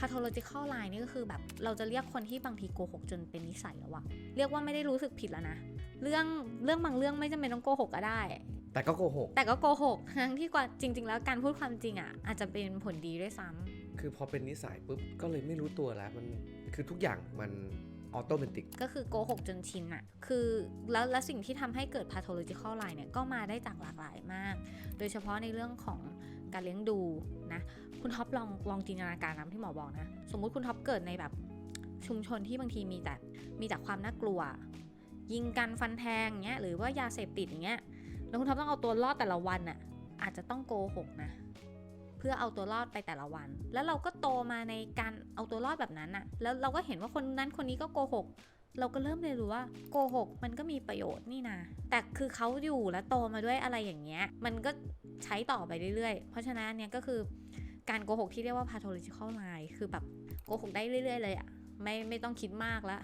pathological lie นี่ก็คือแบบเราจะเรียกคนที่บางทีโกหกจนเป็นนิสัยแล้วอะเรียกว่าไม่ได้รู้สึกผิดแล้วนะ เรื่องเรื่องบางเรื่องไม่จำเป็นต้องโกหกก็ได้ แต่ก็โกหก แต่ก็โกหกทั้งที่กว่าจริง ๆ แล้วการพูดความจริงอะอาจจะเป็นผลดีด้วยซ้ำคือพอเป็นนิสัยปุ๊บก็เลยไม่รู้ตัวแล้วมันคือทุกอย่างมันออโตเมติกก็คือโกหกจนชินอะคือแล้วแล้วสิ่งที่ทำให้เกิด pathological lie เนี่ยก็มาได้จากหลากหลายมาก โดยเฉพาะในเรื่องของการเลี้ยงดูนะ คุณท็อปลองลองจินตนาการนะที่หมอบอกนะ สมมุติคุณท็อปเกิดในแบบชุมชนที่บางทีมีแต่มีแต่ความน่ากลัว ยิงกันฟันแทงเงี้ยหรือว่ายาเสพติดอย่างเงี้ยแล้วคุณท็อปต้องเอาตัวรอดแต่ละวันอะอาจจะต้องโกหกนะ เพื่อเอาตัวรอดไปแต่ละวัน แล้วเราก็โตมาในการเอาตัวรอดแบบนั้นอะแล้วเราก็เห็นว่าคนนั้นคนนี้ก็โกหก เราก็เริ่มเรียนรู้ว่าโกหกมันก็มีประโยชน์นี่นะแต่คือเขาอยู่และโตมาด้วยอะไรอย่างเงี้ย มันก็ใช้ต่อไปเรื่อยๆ เพราะฉะนั้นอันเนี้ยก็คือ การโกหกที่เรียกว่า pathological lie คือแบบโกหกได้เรื่อย ๆ เลยอะไม่ไม่ต้องคิดมากละ